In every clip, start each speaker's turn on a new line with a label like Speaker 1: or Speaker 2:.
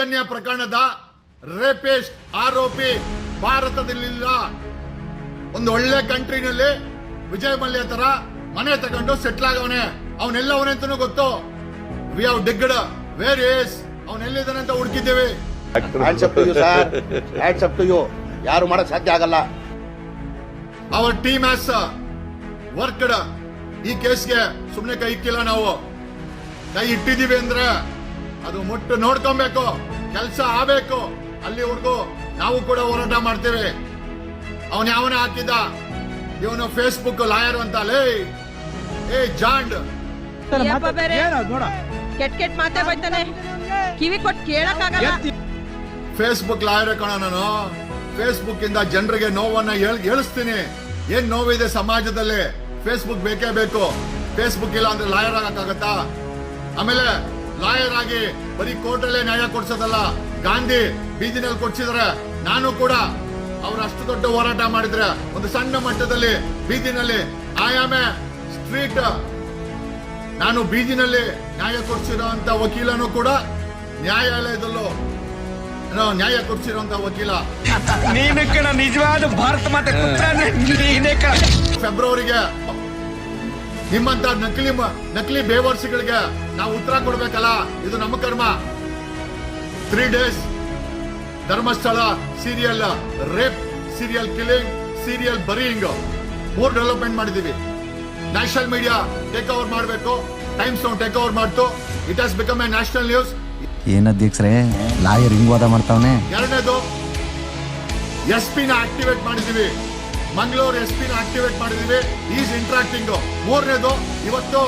Speaker 1: ಸೌಜನ್ಯ ಪ್ರಕರಣದ ರೇಪಿಸ್ಟ್ ಆರೋಪಿ ಭಾರತದಲ್ಲಿಲ್ಲ. ಒಂದು ಒಳ್ಳೆ ಕಂಟ್ರಿನಲ್ಲಿ ವಿಜಯ್ ಮಲ್ಯ ತರ ಮನೆ ತಗೊಂಡು ಸೆಟ್ಲ್ ಆಗವನೆ. ಅವನೆಲ್ಲ ಅವನಂತನೂ ಗೊತ್ತು. We have digged where is ಅವನೆಲ್ಲಿದ್ದಾನೆ ಅಂತ ಹುಡುಕಿದ್ದೇವೆ.
Speaker 2: ಯಾರು ಮಾಡಕ್ ಸಾಧ್ಯ ಆಗಲ್ಲ.
Speaker 1: ಅವರ್ ಟೀಮ್ ಆಸ್ ವರ್ಕ್ಡ್ ಈ ಕೇಸ್ಗೆ ಸುಮ್ನೆ ಕೈ ಇಕ್ಕಿಲ್ಲ ನಾವು. ಕೈ ಇಟ್ಟಿದ್ದೀವಿ ಅಂದ್ರೆ ಅದು ಮುಟ್ಟು ನೋಡ್ಕೊಬೇಕು ಕೆಲಸ ಆಗ್ಬೇಕು. ಅಲ್ಲಿವರೆಗೂ ನಾವು ಕೂಡ ಹೋರಾಟ ಮಾಡ್ತೇವೆ. ಅವನ್ ಯಾವನ ಹಾಕಿದ್ದ? ಇವನು ಫೇಸ್ಬುಕ್ ಲಾಯರ್ ಅಂತ. ಲೇ ಏ ಜಾಂಡ್.
Speaker 3: ಯಪ್ಪ ಬೇರೆ. ಕೆಟ್ ಕೆಟ್ ಮಾತೇ ಬೈತಾನೆ ಕಿವಿ ಕೊಟ್ಟು ಕೇಳಕ್ಕಾಗಲ್ಲ.
Speaker 1: ಫೇಸ್ಬುಕ್ ಲಾಯರ್ ಕಣ ನಾನು. ಫೇಸ್ಬುಕ್ ಇಂದ ಜನರಿಗೆ ನೋವನ್ನ ಹೇಳ್- ಹೇಳಿಸ್ತೀನಿ. ಏನ್ ನೋವಿದೆ ಸಮಾಜದಲ್ಲಿ? ಫೇಸ್ಬುಕ್ ಬೇಕೇ ಬೇಕು. ಫೇಸ್ಬುಕ್ ಇಲ್ಲ ಅಂದ್ರೆ ಲಾಯರ್ ಆಗಕ್ಕಾಗತ್ತಾ? ಆಮೇಲೆ ಲಾಯರ್ ಆಗಿ ಬರೀ ಕೋರ್ಟಲ್ಲೇ ನ್ಯಾಯ ಕೊಡ್ಸೋದಲ್ಲ. ಗಾಂಧಿ ಬೀದಿನಲ್ಲಿ ಕೊಡ್ಸಿದ್ರೆ. ನಾನು ಕೂಡ ಅವ್ರು ಅಷ್ಟು ದೊಡ್ಡ ಹೋರಾಟ ಮಾಡಿದ್ರೆ ಒಂದು ಸಣ್ಣ ಮಟ್ಟದಲ್ಲಿ ಬೀದಿನಲ್ಲಿ ಐ ಆಮ್ ಎ ಸ್ಟ್ರೀಟ್ ನಾನು ಬೀದಿನಲ್ಲಿ ನ್ಯಾಯ ಕೊಡ್ಸಿರೋಂತ ವಕೀಲನು ಕೂಡ ನ್ಯಾಯಾಲಯದಲ್ಲೂ ನ್ಯಾಯ ಕೊಡ್ಸಿರೋಂತ ವಕೀಲ.
Speaker 4: ನೀನು ನಿಜವಾದ ಭಾರತ ಮಾತೆ
Speaker 1: ಫೆಬ್ರವರಿಗೆ ನಿಮ್ಮಂತ ನಕಲಿ ನಕಲಿ ಬೇವರ್ಸಿಗಳಿಗೆ ನಾವು ಉತ್ತರ ಕೊಡ್ಬೇಕಲ್ಲ? ಇದು ನಮ್ಮ ಕರ್ಮ. Three days Dharmasthala serial rape serial killing serial burying more development ಮಾಡಿದೀವಿ ನ್ಯಾಷನಲ್ ಮೀಡಿಯಾ ಟೇಕ್ ಓವರ್ ಮಾಡಬೇಕು. ಟೈಮ್ಸ್ ಟೇಕ್ ಓವರ್ ಮಾಡ್ತು. It has become a national news
Speaker 5: ಏನ್ ಅಧ್ಯಕ್ಷರೇ? ಲಾಯರ್ ಹಿಂಗ್ ವಾದ ಮಾಡ್ತಾವನೆ?
Speaker 1: ಎರಡನೇದು ಎಸ್ ಪಿನ ನ ಆಕ್ಟಿವೇಟ್ ಮಾಡಿದೀವಿ ಮಂಗಳೂರು ಎಸ್ ಪಿನ ಆಕ್ಟಿವೇಟ್ ಮಾಡಿದೀವಿ ಈಸ್ ಇಂಟ್ರಾಕ್ಟಿಂಗ್ ಮೂರನೇದು ಇವತ್ತು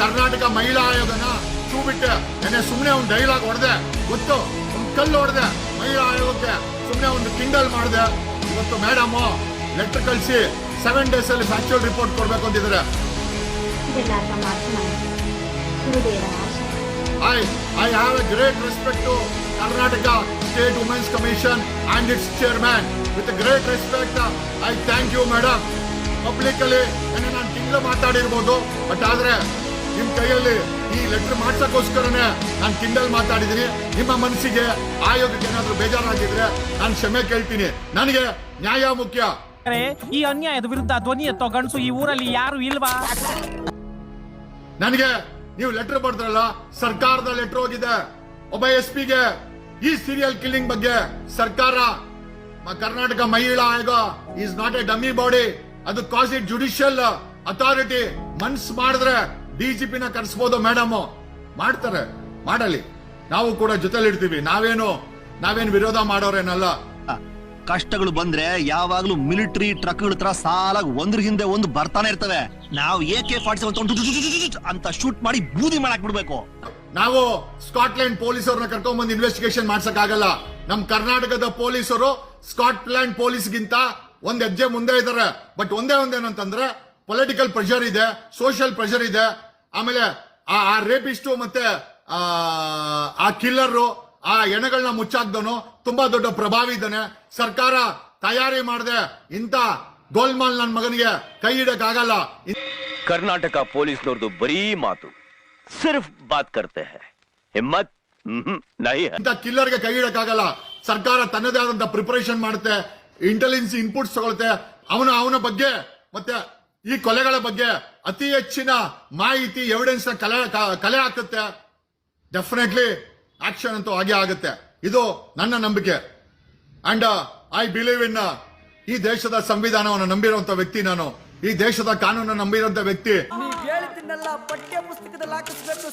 Speaker 1: ಕರ್ನಾಟಕ ಮಹಿಳಾ ಆಯೋಗನ ಶೂ ಬಿಟ್ಟೆ ನೆನ್ನೆ ಸುಮ್ಮನೆ ಒಂದು ಡೈಲಾಗ್ ಹೊಡೆದೆ. ಗೊತ್ತು ಒಂದು ಕಲ್ಲು ಹೊಡೆದೆ. ಮಹಿಳಾ ಆಯೋಗಕ್ಕೆ ಸುಮ್ಮನೆ ಒಂದು ಕಿಂಡಲ್ ಮಾಡಿದೆ. ಇವತ್ತು ಮೇಡಮು ಲೆಟರ್ ಕಳಿಸಿ ಸೆವೆನ್ ಡೇಸ್ ಅಲ್ಲಿ ಫ್ಯಾಕ್ಚುಯಲ್ ರಿಪೋರ್ಟ್ ಕೊಡ್ಬೇಕು ಅಂತಿದ್ದಾರೆ.
Speaker 6: I I have a great
Speaker 1: respect I have state women's commission and Karnataka State Women's Commission and its chairman. With madam great respect, uh, I thank you, madam. ಪಬ್ಲಿಕಲ್ಲಿ ನನ್ನ ನಾನು ತಿಂಗಳು ಮಾತಾಡಿರ್ಬೋದು but ಆದ್ರೆ ನಿಮ್ ಕೈಯಲ್ಲಿ ಈ ಲೆಟರ್ ಮಾಡ್ಸಕ್ಕೋಸ್ಕರನೇ ನಾನು ಕಿಂಡಲ್ ಮಾತಾಡಿದ್ದೀನಿ. ನಿಮ್ಮ ಮನಸ್ಸಿಗೆ ಆಯೋಗಕ್ಕೆ ಏನಾದ್ರೂ ಬೇಜಾರಾಗಿದ್ರೆ ನಾನು ಕ್ಷಮೆ ಕೇಳ್ತೀನಿ. ನನಗೆ ನ್ಯಾಯ ಮುಖ್ಯ.
Speaker 7: ಈ ಅನ್ಯಾಯದ ವಿರುದ್ಧ ಧ್ವನಿ ಎತ್ತೋ ಗಂಡಸು ಈ ಊರಲ್ಲಿ ಯಾರು ಇಲ್ವಾ?
Speaker 1: ನನಗೆ ನೀವು ಲೆಟರ್ ಬರ್ದ್ರಲ್ಲ ಸರ್ಕಾರದ ಲೆಟರ್ ಹೋಗಿದೆ. ಒಬ್ಬ ಎಸ್ ಪಿಗೆ ಈ ಸೀರಿಯಲ್ ಕಿಲ್ಲಿಂಗ್ ಬಗ್ಗೆ ಸರ್ಕಾರ ಕರ್ನಾಟಕ ಮಹಿಳಾ ಆಯೋಗ is not a dummy body ಅದು ಕಾಸ್ ಇಟ್ ಜುಡಿಷಿಯಲ್ ಅಥಾರಿಟಿ ಮನ್ಸ್ ಮಾಡಿದ್ರೆ ಡಿಜಿಪಿ ನ ಕರ್ಸ್ಬೋದು ಮೇಡಮ್ ಮಾಡ್ತಾರೆ ಮಾಡಲಿ ನಾವು ಕೂಡ ಜೊತೆಲಿ ಇಡ್ತೀವಿ ನಾವೇನು ನಾವೇನು ವಿರೋಧ ಮಾಡೋರೇನಲ್ಲ
Speaker 8: ಕಷ್ಟಗಳು ಬಂದ್ರೆ ಯಾವಾಗ್ಲೂ ಮಿಲಿಟರಿ ಟ್ರಕ್ಗಳ ತರ ಸಾಲಾಗಿ ಒಂದ್ರ ಹಿಂದೆ ಒಂದು ಬರ್ತಾನೆ ಇರ್ತವೆ ನಾವು ಏಕೆ ಫಾರ್ಟಿ ಅಂತ ಶೂಟ್ ಮಾಡಿ ಬೂದಿ ಮಾಡಾಕ್ ಬಿಡ್ಬೇಕು
Speaker 1: ನಾವು ಸ್ಕಾಟ್ಲೆಂಡ್ ಪೊಲೀಸರನ್ನ ಕರ್ಕೊಂಡ್ ಬಂದು ಇನ್ವೆಸ್ಟಿಗೇಷನ್ ಮಾಡ್ಸಕ್ ಆಗಲ್ಲ ನಮ್ ಕರ್ನಾಟಕದ ಪೊಲೀಸರು ಸ್ಕಾಟ್ಲೆಂಡ್ ಪೊಲೀಸ್ಗಿಂತ ಒಂದ್ ಹೆಜ್ಜೆ ಮುಂದೆ ಇದ್ದಾರೆ ಬಟ್ ಒಂದೇ ಒಂದೇನಂತಂದ್ರೆ ಪೊಲಿಟಿಕಲ್ ಪ್ರೆಷರ್ ಇದೆ ಸೋಷಿಯಲ್ ಪ್ರೆಷರ್ ಇದೆ. ಆಮೇಲೆ ಆ ರೇಪಿಸ್ಟು ಮತ್ತೆ ಆ, ಕಿಲ್ಲರ್ ಆ ಎಣಗಳನ್ನ ಮುಚ್ಚಾಕ್ದನು ತುಂಬಾ ದೊಡ್ಡ ಪ್ರಭಾವಿ ಇದ್ದಾನೆ. ಸರ್ಕಾರ ತಯಾರಿ ಮಾಡದೆ ಇಂತ ಗೋಲ್ಮಾಲ್ ನನ್ನ ಮಗನಿಗೆ ಕೈ ಇಡಕ್ ಆಗಲ್ಲ
Speaker 9: ಕರ್ನಾಟಕ ಪೊಲೀಸ್ನವ್ರದ್ದು ಬರೀ ಮಾತು. ಸಿರ್ಫ್ ಬಾತ್ ಕರ್ತೆ ಹಿಮ್ಮತ್ ಹ್ಮ್ ನಹಿ
Speaker 1: ಇಂಥ ಕಿಲ್ಲರ್ಗೆ ಕೈ ಇಡಕ್ಕಾಗಲ್ಲ. ಸರ್ಕಾರ ತನ್ನದೇ ಆದಂತ ಪ್ರಿಪರೇಷನ್ ಮಾಡುತ್ತೆ ಇಂಟೆಲಿಜೆನ್ಸ್ ಇನ್ಪುಟ್ಸ್ ತಗೊಳುತ್ತೆ ಅವನ ಅವನ ಬಗ್ಗೆ, ಮತ್ತೆ ಈ ಕೊಲೆಗಳ ಬಗ್ಗೆ ಅತಿ ಹೆಚ್ಚಿನ ಮಾಹಿತಿ ಎವಿಡೆನ್ಸ್ನ ಕಲೆ ಕಲೆ ಹಾಕುತ್ತೆ ಡೆಫಿನೆಟ್ಲಿ ಆಕ್ಷನ್ ಅಂತೂ ಹಾಗೆ ಆಗುತ್ತೆ. ಇದು ನನ್ನ ನಂಬಿಕೆ. ಅಂಡ್ ಐ ಬಿಲೀವ್ ಇನ್ ಈ ದೇಶದ ಸಂವಿಧಾನವನ್ನು ನಂಬಿರುವಂತ ವ್ಯಕ್ತಿ ನಾನು. ಈ ದೇಶದ ಕಾನೂನನ್ನು ನಂಬಿರುವಂತ ವ್ಯಕ್ತಿ.
Speaker 4: ಹೇಳಿದ್ದನ್ನೆಲ್ಲ ಪಠ್ಯ ಪುಸ್ತಕದಲ್ಲಿ ಹಾಕಿಸ್ಬೇಕು